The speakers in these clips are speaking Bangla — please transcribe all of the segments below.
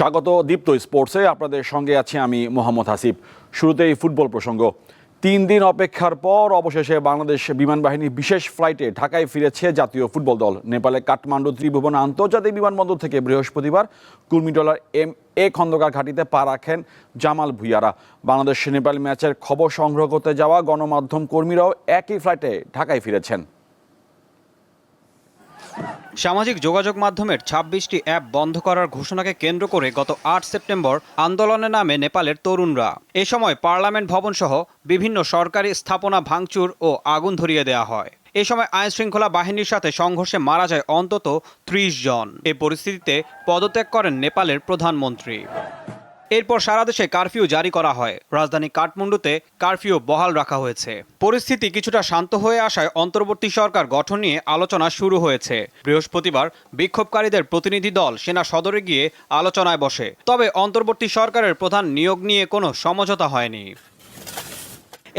স্বাগত দীপ্ত স্পোর্টসে। আপনাদের সঙ্গে আছি আমি মোহাম্মদ হাসিব শুরুতেই ফুটবল প্রসঙ্গ। তিন দিন অপেক্ষার পর অবশেষে বাংলাদেশ বিমান বাহিনীর বিশেষ ফ্লাইটে ঢাকায় ফিরেছে জাতীয় ফুটবল দল। নেপালে কাঠমান্ডু ত্রিভুবন আন্তর্জাতিক বিমানবন্দর থেকে বৃহস্পতিবার কুর্মি ডলার এম এ খন্দকার ঘাটিতে পা রাখেন জামাল ভুইয়ারা। বাংলাদেশ নেপাল ম্যাচের খবর সংগ্রহ করতে যাওয়া গণমাধ্যম কর্মীরাও একই ফ্লাইটে ঢাকায় ফিরেছেন। সামাজিক যোগাযোগ মাধ্যমের ছাব্বিশটি অ্যাপ বন্ধ করার ঘোষণাকে কেন্দ্র করে গত আট সেপ্টেম্বর আন্দোলনে নামে নেপালের তরুণরা। এ সময় পার্লামেন্ট ভবন সহ বিভিন্ন সরকারি স্থাপনা ভাঙচুর ও আগুন ধরিয়ে দেওয়া হয়। এ সময় আইন শৃঙ্খলা বাহিনীর সাথে সংঘর্ষে মারা যায় অন্তত ত্রিশ জন। এ পরিস্থিতিতে পদত্যাগ করেন নেপালের প্রধানমন্ত্রী। এরপর সারা দেশে কারফিউ জারি করা হয়। রাজধানী কাঠমান্ডুতে কারফিউ বহাল রাখা হয়েছে। পরিস্থিতি কিছুটা শান্ত হয়ে আসায় অন্তর্বর্তী সরকার গঠন নিয়ে আলোচনা শুরু হয়েছে। বৃহস্পতিবার বিক্ষোভকারীদের প্রতিনিধি দল সেনা সদরে গিয়ে আলোচনায় বসে। তবে অন্তর্বর্তী সরকারের প্রধান নিয়োগ নিয়ে কোনো সমঝোতা হয়নি।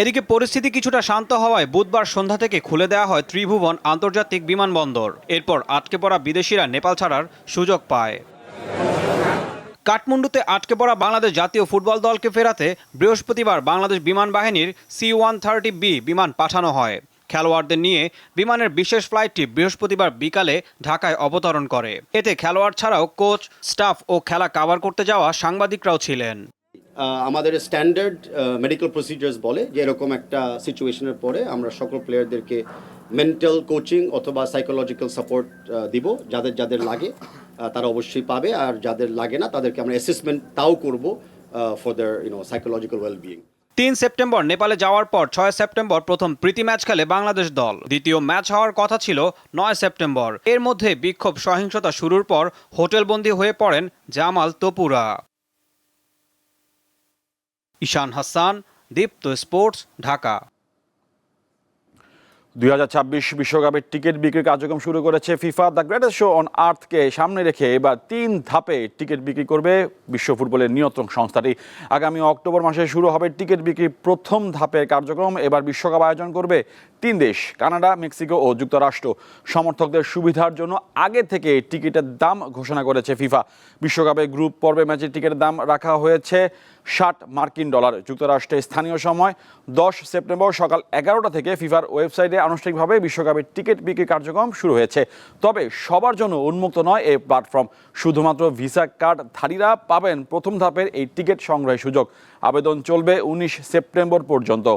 এদিকে পরিস্থিতি কিছুটা শান্ত হওয়ায় বুধবার সন্ধ্যা থেকে খুলে দেওয়া হয় ত্রিভুবন আন্তর্জাতিক বিমানবন্দর। এরপর আটকে পড়া বিদেশিরা নেপাল ছাড়ার সুযোগ পায়। কাঠমান্ডুতে আটকে পড়া বাংলাদেশ জাতীয় ফুটবল দলকে ফেরাতে বৃহস্পতিবার বাংলাদেশ বিমান বাহিনীর সি ওয়ান থার্টি বি বিমান পাঠানো হয়। খেলোয়াড়দের নিয়ে বিমানের বিশেষ ফ্লাইটটি বৃহস্পতিবার বিকালে ঢাকায় অবতরণ করে। এতে খেলোয়াড় ছাড়াও কোচ, স্টাফ ও খেলা কাভার করতে যাওয়া সাংবাদিকরাও ছিলেন। আমাদের স্ট্যান্ডার্ড মেডিকেল প্রসিজার্স বলে যে এরকম একটা সিচুয়েশনের পরে আমরা সকল প্লেয়ারদেরকে মেন্টাল কোচিং অথবা সাইকোলজিক্যাল সাপোর্ট দিব, যাদের যাদের লাগে। তারা অবশ্যই পাবে, আর যাদের লাগে না, তাদেরকে আমরা অ্যাসেসমেন্ট তাও করব for their you know psychological wellbeing তিন সেপ্টেম্বর, নেপালে যাওয়ার পর ছয় সেপ্টেম্বর প্রথম প্রীতি ম্যাচ খেলে বাংলাদেশ দল। দ্বিতীয় ম্যাচ হওয়ার কথা ছিল নয় সেপ্টেম্বর। এর মধ্যে বিক্ষোভ সহিংসতা শুরুর পর হোটেলবন্দি হয়ে পড়েন জামাল তপুরা। ঈশান হাসান, দীপ্ত স্পোর্টস, ঢাকা। দুই বিশ্বকাপের টিকিট বিক্রির কার্যক্রম শুরু করেছে FIFA. The greatest show on আর্থকে সামনে রেখে এবার তিন ধাপে টিকিট বিক্রি করবে বিশ্ব ফুটবলের নিয়ন্ত্রণ সংস্থাটি। আগামী অক্টোবর মাসে শুরু হবে টিকিট বিক্রির প্রথম ধাপের কার্যক্রম। এবার বিশ্বকাপ আয়োজন করবে তিন দেশ, কানাডা, মেক্সিকো ও যুক্তরাষ্ট্র। সমর্থকদের সুবিধার জন্য আগে থেকে টিকিটের দাম ঘোষণা করেছে ফিফা। বিশ্বকাপে গ্রুপ পর্বে ম্যাচের টিকিটের দাম রাখা হয়েছে ষাট মার্কিন ডলার। যুক্তরাষ্ট্রে স্থানীয় সময় দশ সেপ্টেম্বর সকাল এগারোটা থেকে ফিফার ওয়েবসাইটে আনুষ্ঠানিকভাবে বিশ্বকাপের টিকিট বিক্রি কার্যক্রম শুরু হয়েছে। তবে সবার জন্য উন্মুক্ত নয় এই প্ল্যাটফর্ম। শুধুমাত্র ভিসা কার্ড ধারীরা পাবেন প্রথম ধাপের এই টিকিট সংগ্রহের সুযোগ। আবেদন চলবে উনিশ সেপ্টেম্বর পর্যন্ত।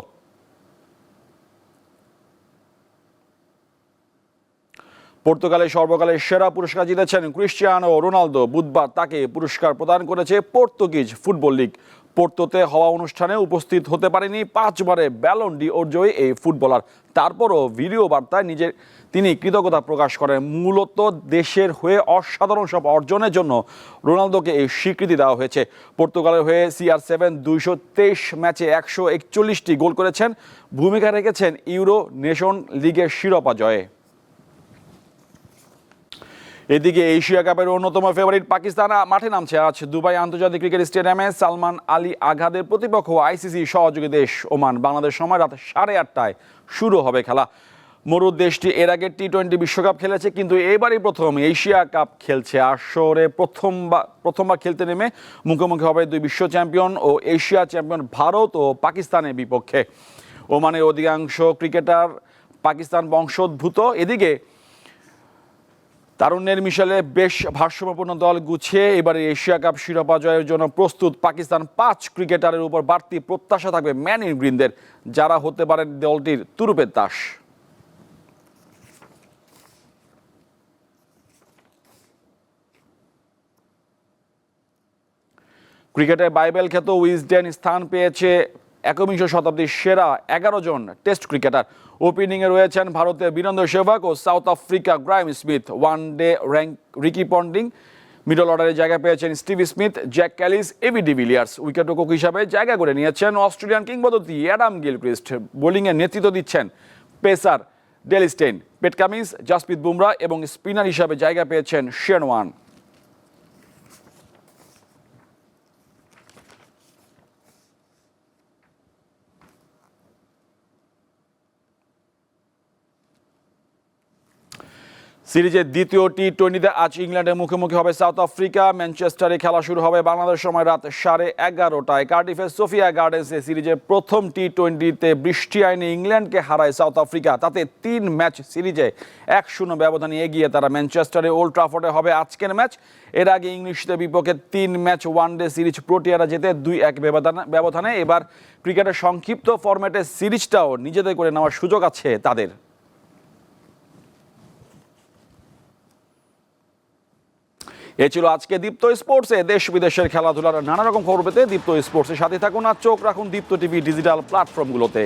পর্তুগালের সর্বকালের সেরা পুরস্কার জিতেছেন ক্রিশ্চিয়ানো রোনালদো। বুধবার তাকে পুরস্কার প্রদান করেছে পর্তুগিজ ফুটবল লিগ। পোর্তোতে হওয়া অনুষ্ঠানে উপস্থিত হতে পারেনি পাঁচবারে ব্যালন ডি জয়ী এই ফুটবলার। তারপরও ভিডিও বার্তায় নিজের, তিনি কৃতজ্ঞতা প্রকাশ করেন। মূলত দেশের হয়ে অসাধারণ সব অর্জনের জন্য রোনালদোকে এই স্বীকৃতি দেওয়া হয়েছে। পর্তুগালের হয়ে সিআর সেভেন দুইশো তেইশ ম্যাচে একশো একচল্লিশটি গোল করেছেন। ভূমিকা রেখেছেন ইউরো নেশন লিগের শিরোপা জয়ে। এদিকে এশিয়া কাপের অন্যতম ফেভারিট পাকিস্তান মাঠে নামছে আজ দুবাই আন্তর্জাতিক ক্রিকেট স্টেডিয়ামে সালমান আলী আঘাদের প্রতিপক্ষ আইসিসি সহযোগী দেশ ওমান। বাংলাদেশ সময় রাত সাড়ে আটটায় শুরু হবে খেলা। মরুদ দেশটি এর আগে টি টোয়েন্টি বিশ্বকাপ খেলেছে, কিন্তু এবারই প্রথম এশিয়া কাপ খেলছে। আসরে প্রথমবার প্রথমবার খেলতে নেমে মুখোমুখি হবে দুই বিশ্ব চ্যাম্পিয়ন ও এশিয়া চ্যাম্পিয়ন ভারত ও পাকিস্তানের বিপক্ষে। ওমানের অধিকাংশ ক্রিকেটার পাকিস্তান বংশোদ্ভূত। এদিকে তারুণ্যের মিশালে বেশ ভারসাম্যপূর্ণ দল গুছিয়ে এবারে এশিয়া কাপ শিরোপা জয়ের জন্য প্রস্তুত পাকিস্তান পাঁচ ক্রিকেটারের উপর বাড়তি প্রত্যাশা থাকবে ম্যান ইন গ্রিনদের, যারা হতে পারেন দলটির তুরুপের দাস। ক্রিকেটে বাইবেল খ্যাত উইজডেন স্থান পেয়েছে একবিংশ শতাব্দীর সেরা এগারো জন টেস্ট ক্রিকেটার। ওপেনিংয়ে রয়েছেন ভারতের বীরেন্দ্র সেহবাগ ও South Africa Graeme Smith one day rank Ricky Ponting middle অর্ডারে জায়গা পেয়েছেন Steve Smith Jacques Kallis AB de Villiers উইকেটরক্ষক হিসাবে জায়গা করে নিয়েছেন অস্ট্রেলিয়ান কিংবদন্তি অ্যাডাম গিলক্রিস্ট বোলিংয়ে নেতৃত্ব দিচ্ছেন pacer Dale Steyn Pat Cummins Jasprit Bumrah এবং স্পিনার হিসাবে জায়গা পেয়েছেন শেনওয়ান সিরিজের দ্বিতীয় টি টোয়েন্টিতে আজ ইংল্যান্ডের মুখোমুখি হবে সাউথ আফ্রিকা ম্যানচেস্টারে খেলা শুরু হবে বাংলাদেশ সময় রাত সাড়ে এগারোটায়। কার্ডিফের সোফিয়া গার্ডেন্সে সিরিজের প্রথম টি টোয়েন্টিতে বৃষ্টি আইনে ইংল্যান্ডকে হারায় সাউথ আফ্রিকা তাতে তিন ম্যাচ সিরিজে এক শূন্য ব্যবধানে এগিয়ে তারা ম্যানচেস্টারে ওল্ড ট্রাফোর্ডে হবে আজকের ম্যাচ। এর আগে ইংলিশদের বিপক্ষে তিন ম্যাচ ওয়ানডে সিরিজ প্রোটিয়ারা যেতে দুই এক ব্যবধানে এবার ক্রিকেটের সংক্ষিপ্ত ফরম্যাটে সিরিজটাও নিজেদের করে নেওয়ার সুযোগ আছে তাদের। এ ছিল আজকে দীপ্ত স্পোর্টসে। দেশ বিদেশের খেলাধুলার নানা রকম খবর পেতে দীপ্ত স্পোর্টসের সাথে থাকুন আর চোখ রাখুন দীপ্ত টিভি ডিজিটাল প্ল্যাটফর্মগুলোতে।